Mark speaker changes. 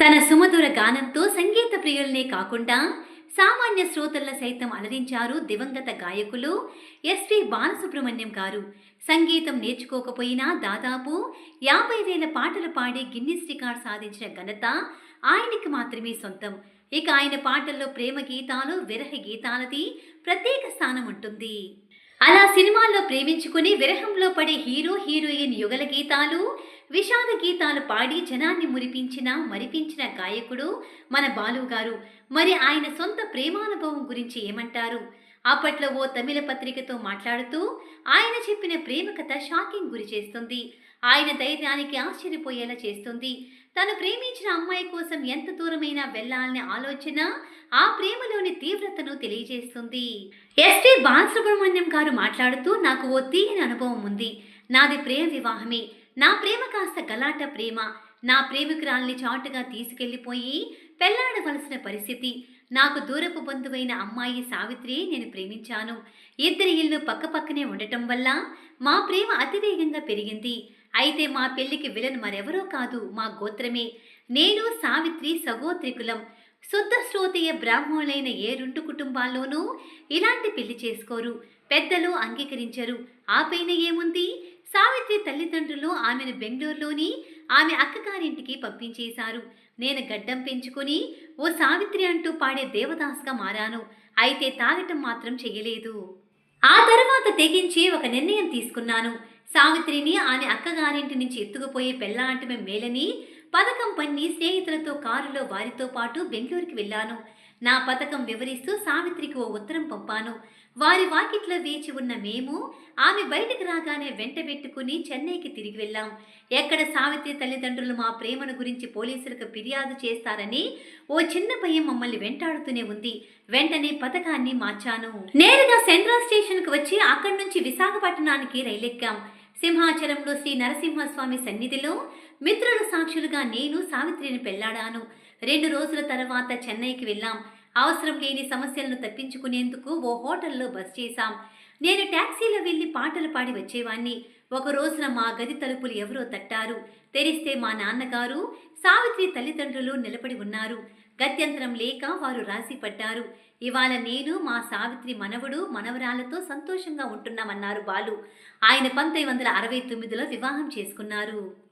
Speaker 1: తన సుమధుర గానంతో సంగీత ప్రియులనే కాకుండా సామాన్య శ్రోతలను సైతం అలరించారు దివంగత గాయకులు ఎస్వి బాలసుబ్రహ్మణ్యం గారు. సంగీతం నేర్చుకోకపోయినా దాదాపు యాభై వేల పాటలు పాడి గిన్నిస్ రికార్డ్ సాధించిన ఘనత ఆయనకి మాత్రమే సొంతం. ఇక ఆయన పాటల్లో ప్రేమ గీతాలు విరహ గీతాలది ప్రత్యేక స్థానం ఉంటుంది. అలా సినిమాల్లో ప్రేమించుకుని విరహంలో పడే హీరో హీరోయిన్ యుగల గీతాలు విషాద గీతాలు పాడి జనాన్ని మురిపించిన మరిపించిన గాయకుడు మన బాలు గారు మరి ఆయన సొంత ప్రేమానుభవం గురించి ఏమంటారు? అప్పట్లో ఓ తమిళ పత్రికతో మాట్లాడుతూ ఆయన చెప్పిన ప్రేమ కథ షాకింగ్ గురి చేస్తుంది. ఆయన ధైర్యానికి ఆశ్చర్యపోయేలా చేస్తుంది. తను ప్రేమించిన అమ్మాయి కోసం ఎంత దూరమైనా వెళ్ళాలనే ఆలోచన ఆ ప్రేమలోని తీవ్రతను తెలియజేస్తుంది. ఎస్పి బాలసుబ్రహ్మణ్యం గారు మాట్లాడుతూ నాకు ఓ తీయని అనుభవం ఉంది. నాది ప్రేమ వివాహమే. నా ప్రేమ కాస్త గలాట ప్రేమ. నా ప్రేమికురాల్ని చాటుగా తీసుకెళ్ళిపోయి పెళ్ళాడవలసిన పరిస్థితి. నాకు దూరపు బంధువైన అమ్మాయి సావిత్రి నేను ప్రేమించాను. ఇద్దరి ఇల్లు పక్కపక్కనే ఉండటం వల్ల మా ప్రేమ అతివేగంగా పెరిగింది. అయితే మా పెళ్ళికి విలన్ మరెవరో కాదు మా గోత్రమే. నేను సావిత్రి సగోత్రికులం శుద్ధ శ్రోతీయ బ్రాహ్మణులైన ఏ రెండు కుటుంబాల్లోనూ ఇలాంటి పెళ్ళి చేసుకోరు. పెద్దలు అంగీకరించరు. ఆ పైన ఏముంది? సావిత్రి తల్లిదండ్రులు ఆమెను బెంగళూరులోని ఆమె అక్కగారింటికి పంపించేశారు. నేను గడ్డం పెంచుకొని ఓ సావిత్రి అంటూ పాడే దేవదాస్గా మారాను. అయితే తాగటం మాత్రం చెయ్యలేదు. ఆ తర్వాత తెగించి ఒక నిర్ణయం తీసుకున్నాను. సావిత్రిని ఆమె అక్కగారింటి నుంచి ఎత్తుకుపోయి పెళ్ళాంటమే మేలని పథకం పన్ని స్నేహితులతో కారులో వారితో పాటు బెంగళూరుకి వెళ్ళాను. నా పథకం వివరిస్తూ సావిత్రికి ఓ ఉత్తరం పంపాను. వారి వాకిట్లో వేచి ఉన్న మేము ఆమె బయటకు రాగానే వెంట పెట్టుకుని చెన్నైకి తిరిగి వెళ్ళాం. ఎక్కడ సావిత్రి తల్లిదండ్రులు మా ప్రేమను గురించి పోలీసులకు ఫిర్యాదు చేస్తారని ఓ చిన్న భయం మమ్మల్ని వెంటాడుతూనే ఉంది. వెంటనే పథకాన్ని మార్చాను. నేరుగా సెంట్రల్ స్టేషన్కు వచ్చి అక్కడి నుంచి విశాఖపట్నానికి రైలెక్కాం. సింహాచలంలో శ్రీ నరసింహస్వామి సన్నిధిలో మిత్రుల సాక్షులుగా నేను సావిత్రిని పెళ్ళాడాను. రెండు రోజుల తర్వాత చెన్నైకి వెళ్ళాం. అవసరం లేని సమస్యలను తప్పించుకునేందుకు ఓ హోటల్లో బస్ చేశాం. నేను ట్యాక్సీలో వెళ్ళి పాటలు పాడి వచ్చేవాణ్ణి. ఒక రోజున మా గది తలుపులు ఎవరో తట్టారు. తెరిస్తే మా నాన్నగారు సావిత్రి తల్లిదండ్రులు నిలబడి ఉన్నారు. గత్యంతరం లేక వారు రాసి పడ్డారు. ఇవాళ నేను మా సావిత్రి మనవడు మనవరాలతో సంతోషంగా ఉంటున్నామన్నారు బాలు ఆయన పంతొమ్మిది వందల అరవై తొమ్మిదిలో వివాహం చేసుకున్నారు.